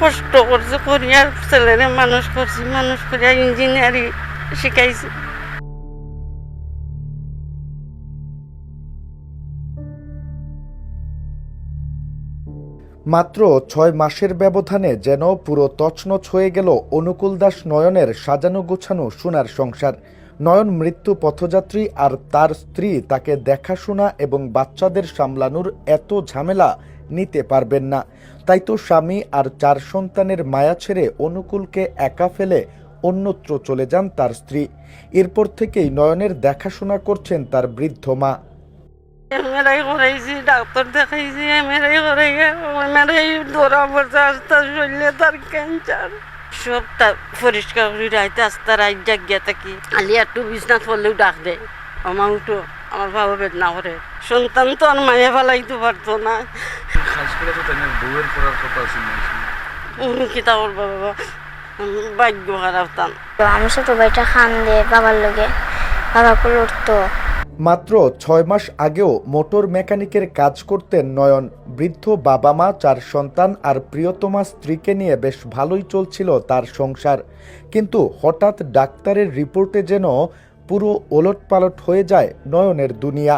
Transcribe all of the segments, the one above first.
কষ্ট করছে করিয়া ছেলেরে মানুষ করছি, মানুষ করিয়া ইঞ্জিনিয়ারিং শিখাইছি। মাত্র ছয় মাসের ব্যবধানে যেন পুরো তছনছ হয়ে গেল অনুকূল দাস নয়নের সাজানো গোছানো সোনার সংসার। নয়ন মৃত্যু পথযাত্রী আর তার স্ত্রী তাকে দেখাশোনা এবং বাচ্চাদের সামলানোর এত ঝামেলা নিতে পারবেন না। তাই তো স্বামী আর চার সন্তানের মায়া ছেড়ে অনুকূলকে একা ফেলে অন্যত্র চলে যান তার স্ত্রী। এরপর থেকেই নয়নের দেখাশোনা করছেন তার বৃদ্ধ মা। এমআরআই করাইছি ডাক্তার দেখাইছি এমআরআই করাইয়া এমআরআই ধরা পড়ছে আস্তে শরীরে তার ক্যান্সার সব তার পরিষ্কার করে রাইতে আস্তে রাইত জাগিয়া থাকি। আলি একটু বিছনাথ পড়লেও ডাক দেয়। আমার উঠো আমার বাবা বেদনা করে। সন্তান তো আর মায়া ফেলাইতে পারতো না। খাস তো তাই বউয়ের করার কথা আছে কিতা করব বাবা ভাগ্য খারাপ তান। তো ছোট ভাইটা খান দে বাবার লগে। বাবা কোলে উঠতো। মাত্র ছয় মাস আগেও মোটর মেকানিকের কাজ করতেন নয়ন। বৃদ্ধ বাবা মা চার সন্তান আর প্রিয়তমা স্ত্রীকে নিয়ে বেশ ভালোই চলছিল তার সংসার। কিন্তু হঠাৎ ডাক্তারের রিপোর্টে যেন পুরো ওলটপালট হয়ে যায় নয়নের দুনিয়া।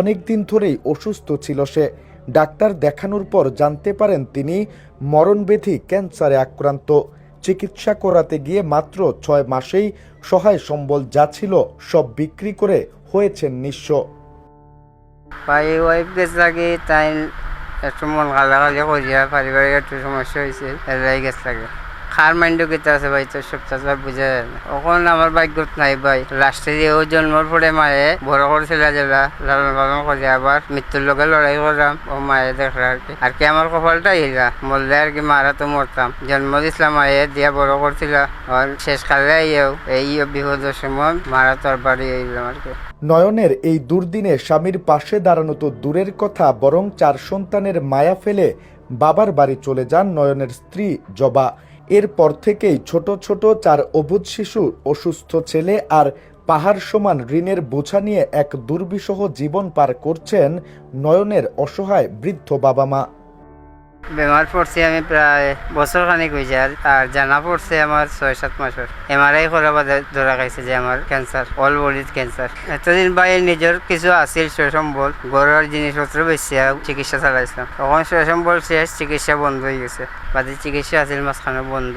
অনেক দিন ধরেই অসুস্থ ছিল সে। ডাক্তার দেখানোর পর জানতে পারেন তিনি মরণব্যাধি ক্যান্সারে আক্রান্ত। চিকিৎসা করাতে গিয়ে মাত্র ছয় মাসেই সহায় সম্বল যা ছিল সব বিক্রি করে হয়েছেন নিঃস্ব। ভাই ওয়াইফ গেছে লাগে তাই একটু মন গালাগালি পারিবারিক একটু সমস্যা হয়েছে গেছে খার মাইন্ড কেতে আছে ভাই, তো সব চাষা বুঝে। ওখন আমার ভাগ্যত নাই ভাই। লাস্টে দিয়ে ও জন্মর পরে মায়ে বড় করেছিল যেলা, লালন পালন করে আবার মৃত্যুর লোকে লড়াই করলাম ও মায়ে দেখলে আর কি। আর কি আমার কপালটা ইলা মরলে আর কি মারা তো মরতাম জন্ম দিছিলাম মায়ে, দিয়া বড় করছিল আর শেষকালে আইয়াও এই বিপদের সময় মারা তোর বাড়ি আইলাম আর কি। নয়নের এই দুর্দিনে স্বামীর পাশে দাঁড়ানো তো দূরের কথা, বরং চার সন্তানের মায়া ফেলে বাবার বাড়ি চলে যান নয়নের স্ত্রী জবা। এরপর থেকেই ছোট ছোট চার অবুধ শিশু, অসুস্থ ছেলে আর পাহাড় সমান ঋণের বোঝা নিয়ে এক দুর্বিষহ জীবন পার করছেন নয়নের অসহায় বৃদ্ধ বাবা মা। বেমার পড়ছি আমি প্রায় বছর খানিক হয়েছে আর জানা পড়ছে আমার ছয় সাত মাসের এমআরআই করা ধরা খাইছে যে আমার ক্যান্সার অল বডির ক্যান্সার এতদিন বাইরে নিজের কিছু আছিল সম্বল ঘরের জিনিসপত্র বেশি চিকিৎসা চালাইছিলাম। তখন সম্বল শেষ, চিকিৎসা বন্ধ হয়ে গেছে। বাদে চিকিৎসা আছিল মাঝখানে বন্ধ।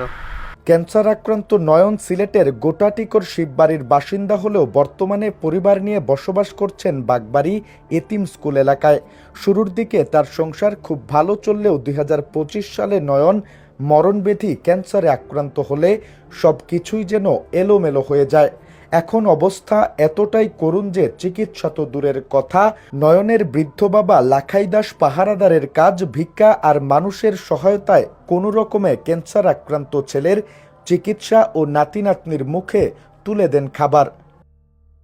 ক্যান্সার আক্রান্ত নয়ন সিলেটের গোটাটিকর শিববাড়ির বাসিন্দা হলেও বর্তমানে পরিবার নিয়ে বসবাস করছেন বাগবাড়ি এতিম স্কুল এলাকায়। শুরুর দিকে তার সংসার খুব ভালো চললেও দুই হাজার পঁচিশ সালে নয়ন মরণবেধি ক্যান্সারে আক্রান্ত হলে সব কিছুই যেন এলোমেলো হয়ে যায়। এখন অবস্থা এতটাই করুণ যে চিকিৎসা তো দূরের কথা। নয়নের বৃদ্ধ বাবা লাখাই দাস পাহারাদারের কাজ ভিক্ষা আর মানুষের সহায়তায় কোনো রকমে ক্যান্সার আক্রান্ত ছেলের চিকিৎসা ও নাতি নাতনির মুখে তুলে দেন খাবার।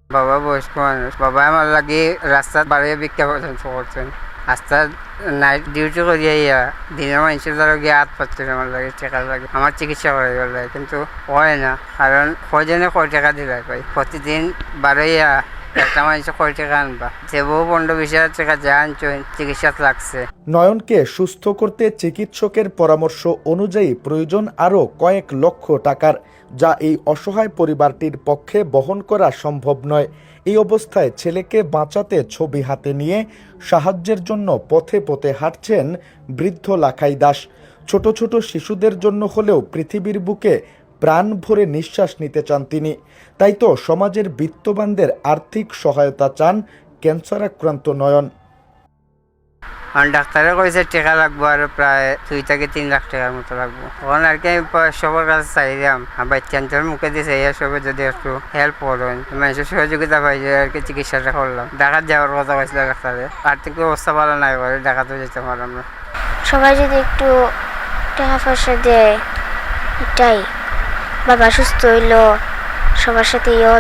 বাবা বয়স্ক মানুষ। বাবা আমার লাগে রাস্তার বাড়িয়ে ভিক্ষা করছেন রাস্তার নাইট ডিউটি করি দিনের মানুষের ধরো গিয়ে হাত পাচ্ছে আমার লাগে, টাকা লাগে। আমার চিকিৎসা করাই লাগে কিন্তু হয় না। কারণ, কয়জনে কয় টাকা দিলে কয় প্রতিদিন বারোইয়া একটা মানুষের যে চিকিৎসাত লাগছে নয়নকে সুস্থ করতে চিকিৎসকের পরামর্শ অনুযায়ী প্রয়োজন আরও কয়েক লক্ষ টাকার, যা এই অসহায় পরিবারটির পক্ষে বহন করা সম্ভব নয়। এই অবস্থায় ছেলেকে বাঁচাতে ছবি হাতে নিয়ে সাহায্যের জন্য পথে পথে হাঁটছেন বৃদ্ধ লাখাই দাস। ছোট ছোট শিশুদের জন্য হলেও পৃথিবীর বুকে প্রাণ ভরে নিঃশ্বাস নিতে চান তিনি। তাই তো সমাজের বিত্তবানদের আর্থিক সহায়তা চান ক্যান্সার আক্রান্ত নয়ন। আর ডাক্তারে কইছে টাকা লাগবো আর প্রায় দুই থেকে তিন লাখ টাকার মতো লাগবো। তখন আর কি সবার কাছে চাইলাম। আর বাচ্চান্তর মুখে দিয়েছে এই সবে যদি একটু হেল্প করেন। মানুষের সহযোগিতা পাইছে আর কি চিকিৎসাটা করলাম। ঢাকাত যাওয়ার কথা কইছিল ডাক্তারে। আর্থিক অবস্থা ভালো নাই করে ঢাকাতেও যেতে পারলাম না। সবাই যদি একটু টাকা পয়সা দেয় এটাই। বাবা সুস্থ হইল সবার সাথে ইয়ে হলো